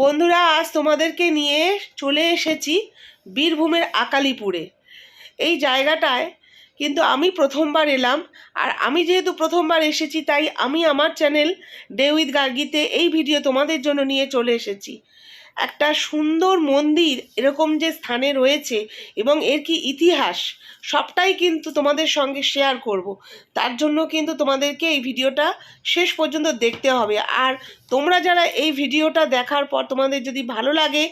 বন্ধুরা, আজ তোমাদেরকে নিয়ে চলে এসেছি বীরভূমের আকালিপুরে। এই জায়গাটায় কিন্তু আমি প্রথমবার এলাম, আর আমি যেহেতু প্রথমবার এসেছি, তাই আমি আমার চ্যানেল ডে উইথ গার্গিতে এই ভিডিও তোমাদের জন্য নিয়ে চলে এসেছি। একটা সুন্দর মন্দির এরকম যে স্থানে রয়েছে এবং এর কি ইতিহাস? সবটাই কিন্তু তোমাদের সঙ্গে শেয়ার করব। তার জন্য কিন্তু তোমাদেরকে এই ভিডিওটা শেষ পর্যন্ত দেখতে হবে। আর তোমরা যারা এই ভিডিওটা দেখার পর তোমাদের যদি ভালো লাগে,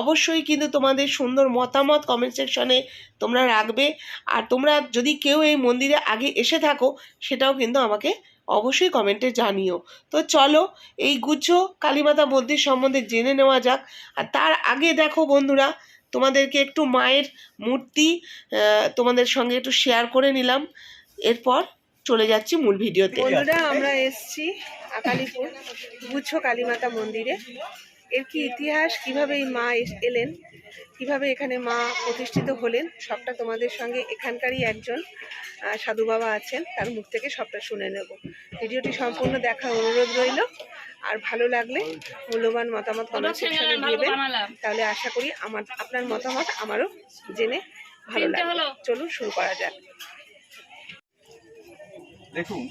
অবশ্যই কিন্তু তোমাদের সুন্দর মতামত কমেন্ট সেকশনে তোমরা রাখবে। আর তোমরা যদি কেউ এই মন্দিরে আগে এসে থাকো, সেটাও কিন্তু আমাকে অবশ্যই কমেন্টে জানিও। তো চলো, এই গুচ্ছ কালীমাতা মন্দির সম্বন্ধে জেনে নেওয়া যাক। আর তার আগে দেখো বন্ধুরা, তোমাদেরকে একটু মায়ের মূর্তি তোমাদের সঙ্গে একটু শেয়ার করে নিলাম। এরপর চলে যাচ্ছি মূল ভিডিওতে আমরা এসেছি আকালিপুর গুচ্ছ কালীমাতা মন্দিরে। এর কি ইতিহাস? কীভাবে এই মা এস- এলেন? কীভাবে এখানে মা প্রতিষ্ঠিত হলেন? সবটা তোমাদের সঙ্গে এখানকারই একজন সাধু বাবা আছেন তার মুখ থেকে সবটা শুনে নেব। ভিডিওটি সম্পূর্ণ দেখার অনুরোধ রইল। আর ভালো লাগলে মূল্যবান মতামত কমেন্ট সেকশনে দিবেন। তাহলে আশা করি আমার আপনার মতামত আমারও জেনে ভালো লাগবে। চলুন শুরু করা যাক। দেখুন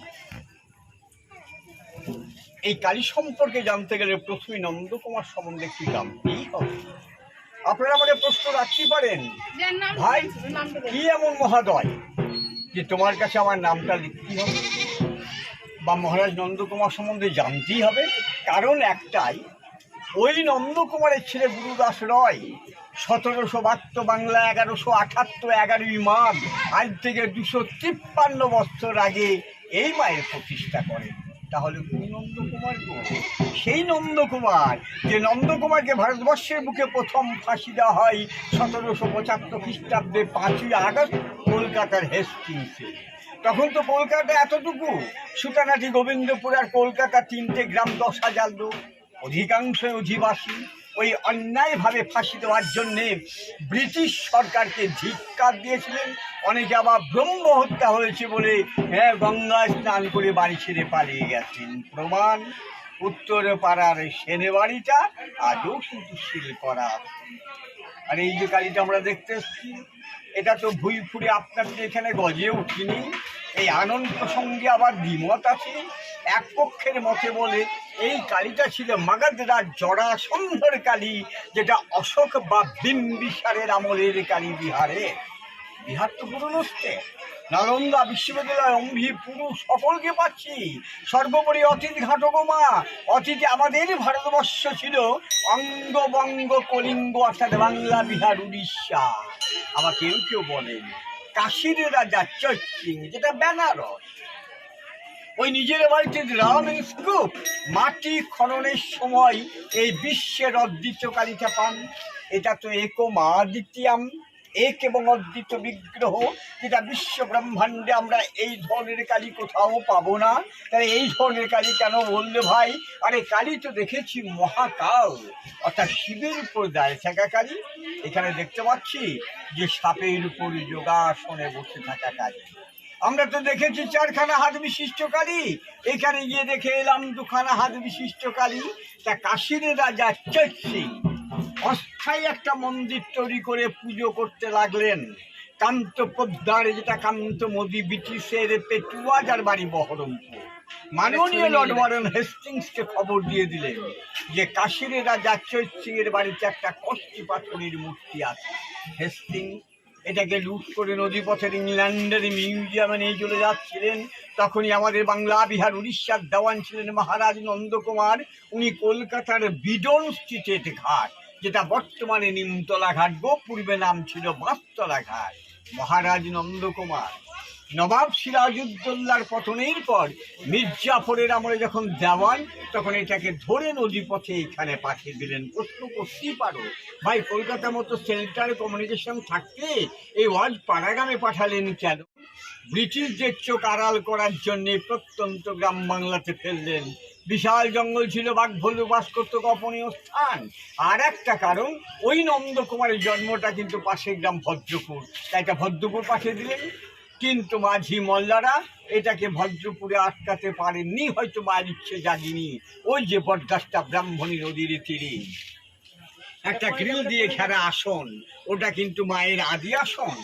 এই কালী সম্পর্কে জানতে গেলে প্রথমে নন্দকুমার সম্বন্ধে একটু জানতেই হবে। আপনারা আমাদের প্রশ্ন রাখতে পারেন। ভাই কি এমন মহাদয় যে তোমার কাছে আমার নামটা লিখতে হবে? বা মহারাজ নন্দকুমার সম্বন্ধে জানতেই হবে। কারণ একটাই ওই নন্দকুমারের ছেলে গুরুদাস রয় সতেরোশো বাহাত্তর বাংলা এগারোশো আঠাত্তর এগারোই মাঘ আজ থেকে দুশো তিপ্পান্ন বছর আগে এই মায়ের প্রতিষ্ঠা করেন। তাহলে কোন নন্দকুমার সেই নন্দকুমার, যে নন্দকুমারকে ভারতবর্ষের বুকে প্রথম ফাঁসি দেওয়া হয় সতেরোশো পঁচাত্তর খ্রিস্টাব্দে পাঁচই আগস্ট কলকাতার হেস্টিংসে। তখন তো কলকাতা এতটুকু, সুতানাটি গোবিন্দপুর আর কলকাতা তিনটে গ্রাম দশ হাজার লোক অধিকাংশ অধিবাসী। ওই অন্যায়ভাবে ফাঁসি দেওয়ার জন্যে ব্রিটিশ সরকারকে ধিক্কার দিয়েছিলেন। অনেকে আবার ব্রহ্ম হত্যা হয়েছে বলে হ্যাঁ গঙ্গায় স্নান করে বাড়ি ছেড়ে পালিয়ে গেছেন। প্রমাণ, উত্তর পাড়ার সেনে বাড়িটা আজও কিন্তু শিল করা। আর এই যে গাড়িটা আমরা দেখতে এসছি, এটা তো ভুই ফুরে আপনাদের এখানে গজে উঠিনি। এই আনন্দ প্রসঙ্গে আবার দ্বিমত আছে। এক পক্ষের মতে বলে এই কালীটা ছিল মাগাধরা জড়া সুন্দর কালী যেটা অশোক বা বিম্বিসারের আমলের কালী বিহারে। বিহার তো পুরনো নালন্দা বিশ্ববিদ্যালয় অম্ভি পুরুষ সকলকে পাচ্ছি। সর্বোপরি অতীত ঘাটকমা অতীতে আমাদের ভারতবর্ষ ছিল অঙ্গবঙ্গ কলিঙ্গ, অর্থাৎ বাংলা, বিহার, উড়িষ্যা। আবার কেউ কেউ বলেন, কাশীর রাজা চৈচিং যেটা বেনারস। ওই নিজের বাড়িতে রাম স্কুপ মাটি খননের সময় এই বিশ্বের অদ্বিতীয় কালিকা পান। এটা তো একমা দ্বিতীয়াম এক এবং অদ্বিতীয় বিগ্রহ। যেটা বিশ্ব ব্রহ্মাণ্ডে আমরা এই ধরনের কালী কোথাও পাবো না। তাহলে এই ধরনের কালী কেন বললে ভাই? আরে কালী তো দেখেছি মহাকাল। অর্থাৎ শিবের উপর দায় থাকা কালী। এখানে দেখতে পাচ্ছি যে সাপের উপর যোগাসনে বসে থাকা কালী। আমরা তো দেখেছি চারখানা হাত বিশিষ্ট কালী এখানে গিয়ে দেখে এলাম দুখানা হাত বিশিষ্ট কালী তা কাশীর রাজা চৈত সিং অস্থায়ী একটা মন্দির তৈরি করে পুজো করতে লাগলেন। কান্ত পোদ্দার যেটা কান্ত মোদী ব্রিটিশের পেটুয়া যার বাড়ি বহরমপুর। মাননীয় লর্ড ওয়ারেন হেস্টিংসকে খবর দিয়ে দিলেন যে কাশীর রাজা চৈত সিং এর বাড়িতে একটা কষ্টি পাথরের মূর্তি আছে। হেস্টিংস এটাকে লুট করে নদীপথের ইংল্যান্ডের মিউজিয়ামে নিয়ে চলে যাচ্ছিলেন। তখনই আমাদের বাংলা বিহার উড়িষ্যার দেওয়ান ছিলেন মহারাজ নন্দকুমার। উনি কলকাতার বিডন স্ট্রিটের ঘাট, যেটা বর্তমানে নিমতলা ঘাট গো পূর্বে নাম ছিল বাস্তলা ঘাট। মহারাজ নন্দকুমার নবাব সিরাজউদ্দৌলার পতনের পর মির্জাফরের আমলে যখন দেওয়ান, তখন এটাকে ধরে নদীপথে এখানে পাঠিয়ে দিলেন। প্রশ্ন করতেই পারো, ভাই, কলকাতার মতো সেন্ট্রাল কমিউনিকেশন থাকতে এই ওয়ার্ল্ড পাড়াগ্রামে পাঠালেন কেন? ব্রিটিশদের চোখ আড়াল করার জন্যে প্রত্যন্ত গ্রাম বাংলাতে ফেললেন। বিশাল জঙ্গল ছিল বাঘ ভল্লুক বাস করতো গোপনীয় স্থান। আর একটা কারণ, ওই নন্দকুমারের জন্মটা কিন্তু পাশের গ্রাম ভদ্রপুর। তাই এটা ভদ্রপুর পাঠিয়ে দিলেন। কিন্তু মাঝি মল্লারা এটাকে ভদ্রপুরে আটকাতে পারেননি, হয়তো মায়ের ইচ্ছে জাগিনি। ওই যে বটগাছটা ব্রাহ্মণী নদীর তীরে। একটা গ্রিল দিয়ে ঘেরা আসন, ওটা কিন্তু মায়ের আদি আসন।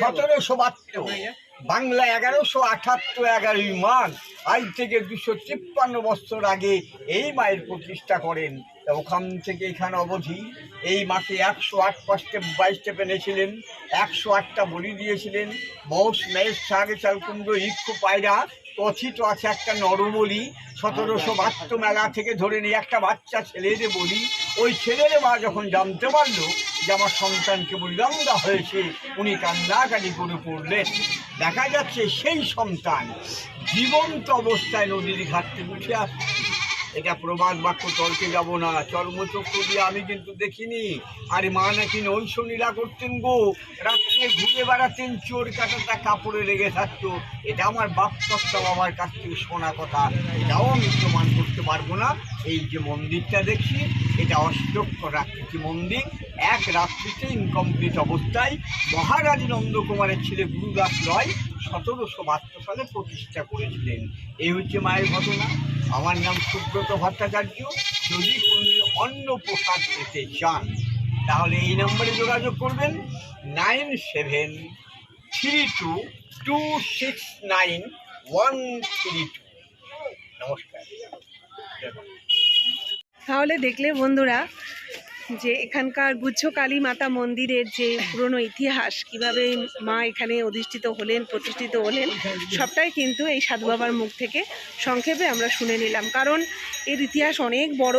সতেরোশো বাহাত্তর, বাংলা এগারোশো আঠাত্তর এগারোই মাঘ, আজ থেকে দুশো তিপ্পান্ন বছর আগে এই মায়ের প্রতিষ্ঠা করেন তা ওখান থেকে এখানে অবধি এই মাঠে একশো আট পাঁচটে বাইশটে পেনেছিলেন একশো আটটা বলি দিয়েছিলেন। মৌস মেষ সাগে চালকুন্ড ইক্ষু পায়রা কথিত আছে একটা নরবলি, সতেরোশো বাহাত্তর মেলা থেকে ধরে নিয়ে একটা বাচ্চা ছেলের বলি। ওই ছেলের মা যখন জানতে পারল যে আমার সন্তানকে বলিরঙ্গা হয়েছে, উনি কান্নাকাটি করে পড়লেন। দেখা যাচ্ছে সেই সন্তান জীবন্ত অবস্থায় নদীর ঘাট থেকে উঠে আসছে। এটা প্রবাদ বাক্য, তর্কে যাব না। চর্মচক্র দিয়ে আমি কিন্তু দেখিনি। আরে মা নাকি নৈশ নীলা করতেন গো। রাত্রে ঘুরে বেড়াতেন, চোর কাটাটা কাপড়ে লেগে থাকতো। এটা আমার বাপ বাবার কাছ থেকে শোনা কথা। এটাও আমি প্রমাণ করতে পারব না। এই যে মন্দিরটা দেখছি, এটা অষ্টক্ষর আকৃতি মন্দির। এক রাত্রিতে ইনকমপ্লিট অবস্থায় মহারাজ নন্দকুমারের ছেলে গুরুদাস রয় সতেরোশো বাহাত্তর সালে প্রতিষ্ঠা করেছিলেন। এই হচ্ছে মায়ের ঘটনা। আমার নাম সুব্রত ভট্টাচার্য। যদি কোনদিন অন্ন প্রসাদ পেতে চান, তাহলে এই নম্বরে যোগাযোগ করবেন। Nine seven three two two six nine, one three two. নমস্কার। তাহলে দেখলে বন্ধুরা যে এখানকার গুচ্ছ কালী মাতা মন্দিরের যে পুরনো ইতিহাস, কীভাবে মা এখানে অধিষ্ঠিত হলেন, প্রতিষ্ঠিত হলেন, সবটাই কিন্তু এই সাধু বাবার মুখ থেকে সংক্ষেপে আমরা শুনে নিলাম। কারণ এর ইতিহাস অনেক বড়,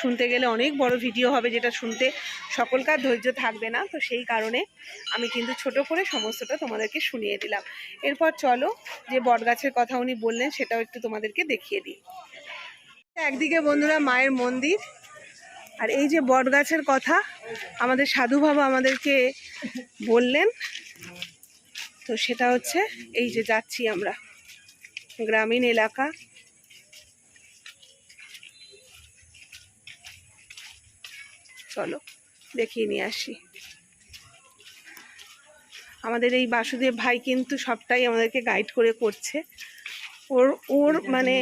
শুনতে গেলে অনেক বড় ভিডিও হবে যেটা শুনতে সকলকার ধৈর্য থাকবে না। তো সেই কারণে আমি কিন্তু ছোট করে সমস্তটা তোমাদেরকে শুনিয়ে দিলাম। এরপর চলো, যে বটগাছের কথা উনি বললেন সেটাও একটু তোমাদেরকে দেখিয়ে দিই। একদিকে বন্ধুরা মায়ের মন্দির আর এই যে বট গাছের কথা আমাদের সাধু বাবা আমাদেরকে বললেন। তো সেটা হচ্ছে এই যে যাচ্ছি আমরা গ্রামীণ এলাকা। চলো দেখিয়ে নিয়ে আসি। আমাদের এই বাসুদেব ভাই কিন্তু সবটাই আমাদেরকে গাইড করে করছে। ওর ওর মানে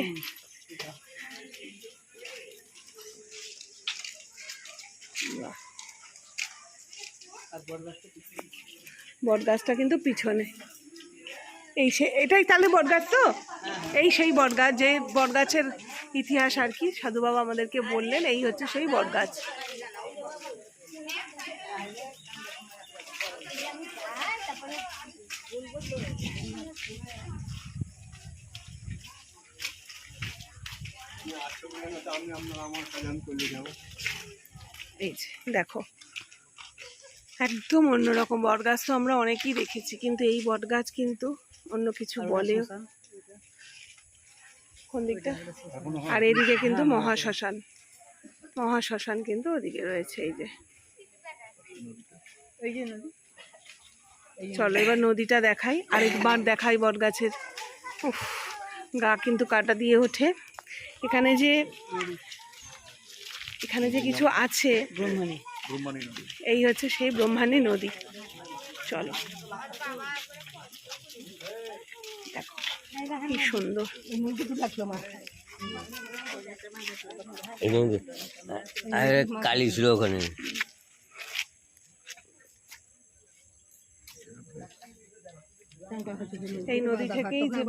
বট গাছটা কিন্তু পিছনে। এই সে এটাই তাহলে বটগাছ তো? এই সেই বটগাছ, যে বটগাছের ইতিহাস আর কি সাধু বাবা আমাদেরকে বললেন, এই হচ্ছে সেই বটগাছ। এই যে, দেখো। একদম অন্যরকম বট গাছ তো আমরা অনেকেই দেখেছি কিন্তু এই বট গাছ কিন্তু অন্য কিছু বলে কোন দিকটা? আর এদিকে কিন্তু মহাশ্মশান। মহাশ্মশান। কিন্তু ওদিকে রয়েছে এই যে। চলো এবার নদীটা দেখাই আরেকবার দেখাই বট গাছের উফ, গা কিন্তু কাটা দিয়ে ওঠে। এখানে যে এখানে যে কিছু আছে এই হচ্ছে সেই ব্রহ্মাণী নদী। চলো। দেখো কি সুন্দর। কালি ছিল ওখানে। এই নদী থেকেই যে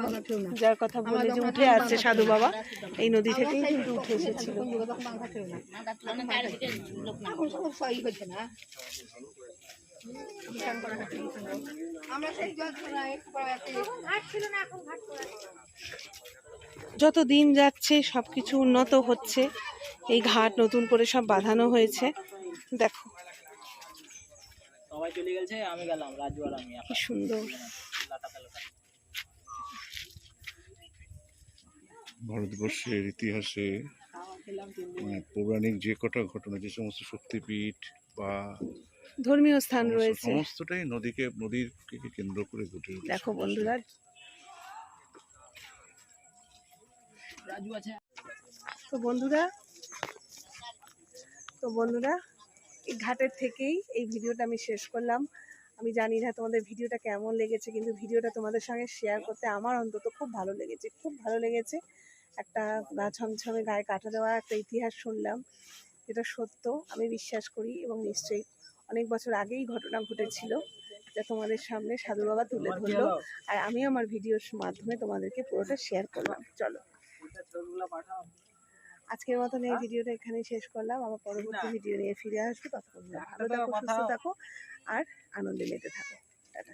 যার কথা বলে যে উঠে আসছে সাধু বাবা এই নদী থেকেই কিন্তু উঠে এসেছিল। যত দিন যাচ্ছে সব কিছু উন্নত হচ্ছে। এই ঘাট নতুন করে সব বাঁধানো হয়েছে। দেখো। সবাই চলে গেছে আমি গেলাম রাজু আর আমি। কি সুন্দর। ভারতবর্ষের ইতিহাসে মানে পৌরাণিক যে কটা ঘটনা যে সমস্ত শক্তিপীঠ বা ধর্মীয় স্থান রয়েছে। সমস্তটাই নদীকে নদীকে কেন্দ্র করে ঘটে দেখো বন্ধুরা। তো বন্ধুরা তো বন্ধুরা এই ঘাটের থেকেই এই ভিডিওটা আমি শেষ করলাম। আমি জানি না তোমাদের ভিডিওটা কেমন লেগেছে কিন্তু ভিডিওটা তোমাদের সঙ্গে শেয়ার করতে আমার অন্তত খুব ভালো লেগেছে খুব ভালো লেগেছে। একটা গা ছমছমে গায়ে কাটা দেওয়া একটা ইতিহাস শুনলাম যেটা সত্য আমি বিশ্বাস করি এবং নিশ্চয়ই অনেক বছর আগেই ঘটনা ঘটেছিল যা তোমাদের সামনে সাধু বাবা তুলে ধরলো। আর আমি আমার ভিডিওর মাধ্যমে তোমাদেরকে পুরোটা শেয়ার করলাম চলো। আজকের মতন এই ভিডিওটা এখানেই শেষ করলাম। আবার পরবর্তী ভিডিও নিয়ে ফিরে আসব। ততক্ষণ ভালো থাকো সুস্থ থাকো আর আনন্দে মেতে থাকো। টাটা।